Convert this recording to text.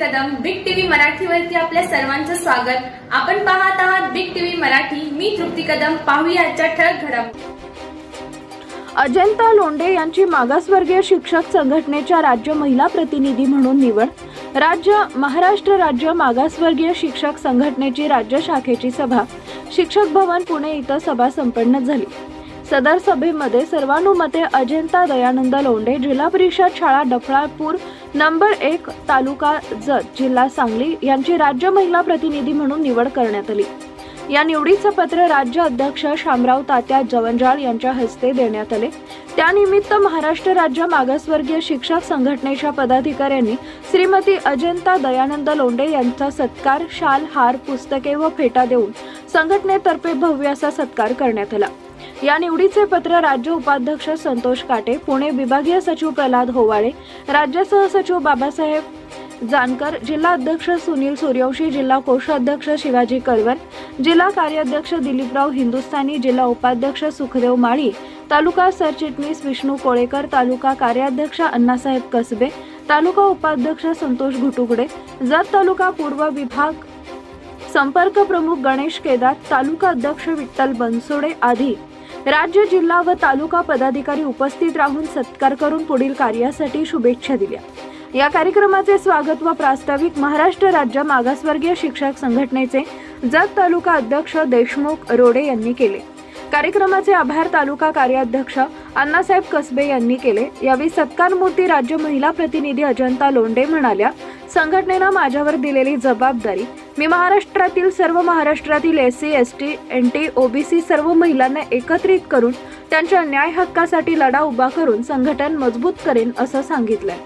Kadam big TV मराठीवरती आपल्या सर्वांचं स्वागत. आपण पाहत आहात बिग टीव्ही मराठी. मी तृप्ती कदम. पाहूया आजच्या ठळक घडामोडी अजंता लोंढे यांची मागासवर्गीय शिक्षक संघटनेच्या राज्य महिला प्रतिनिधी म्हणून निवड. राज्य महाराष्ट्र राज्य मागासवर्गीय शिक्षक संघटनेची राज्य शाखेची सभा. शिक्षक भवन पुणे इथं सभा संपन्न झाली. सदर सभेमध्ये सर्वानुमते अजंता दयानंद लोंढे जिल्हा परिषद शाळा डफळापूर नंबर एक तालुका जत जिल्हा सांगली यांची राज्य महिला प्रतिनिधी म्हणून निवड करण्यात आली. या निवडीचं पत्र राज्य अध्यक्ष शामराव तात्या जवंजाळ यांच्या हस्ते देण्यात आले. त्यानिमित्त महाराष्ट्र राज्य मागासवर्गीय शिक्षक संघटनेच्या पदाधिकाऱ्यांनी श्रीमती अजंता दयानंद लोंडे यांचा सत्कार शाल हार पुस्तके व फेटा देऊन संघटनेतर्फे भव्य असा सत्कार करण्यात आला. या निवडीचे पत्र राज्य उपाध्यक्ष संतोष काटे पुणे विभागीय सचिव प्रल्हाद होवाळे राज्य सहसचिव बाबासाहेब जानकर जिल्हा अध्यक्ष सुनील सूर्यवंशी जिल्हा कोषाध्यक्ष शिवाजी कळवण जिल्हा कार्याध्यक्ष दिलीपराव हिंदुस्थानी जिल्हा उपाध्यक्ष सुखदेव माळी तालुका सरचिटणीस विष्णू कोळेकर तालुका कार्याध्यक्ष अण्णासाहेब कसबे तालुका उपाध्यक्ष संतोष घुटुगडे जत तालुका पूर्व विभाग संपर्क प्रमुख गणेश केदार तालुका अध्यक्ष विठ्ठल बनसोडे आदी. राज्य जिल्हा व तालुका पदाधिकारी उपस्थित राहून सत्कार करून पुढील कार्यासाठी शुभेच्छा दिल्या. या कार्यक्रमाचे स्वागत व प्रास्ताविक महाराष्ट्र राज्य मागासवर्गीय शिक्षक संघटनेचे जत तालुका अध्यक्ष देशमुख रोडे यांनी केले. कार्यक्रमाचे आभार तालुका कार्याध्यक्ष अण्णासाहेब कसबे यांनी केले. यावेळी सत्कारमूर्ती राज्य महिला प्रतिनिधी अजंता लोंढे म्हणाल्या संघटनेनं माझ्यावर दिलेली जबाबदारी. मी महाराष्ट्रातील सर्व महाराष्ट्रातील S C S T N T OBC सर्व महिलांना एकत्रित करून त्यांच्या न्याय हक्कासाठी लढा उभा करून संघटन मजबूत करेन असं सांगितलंय.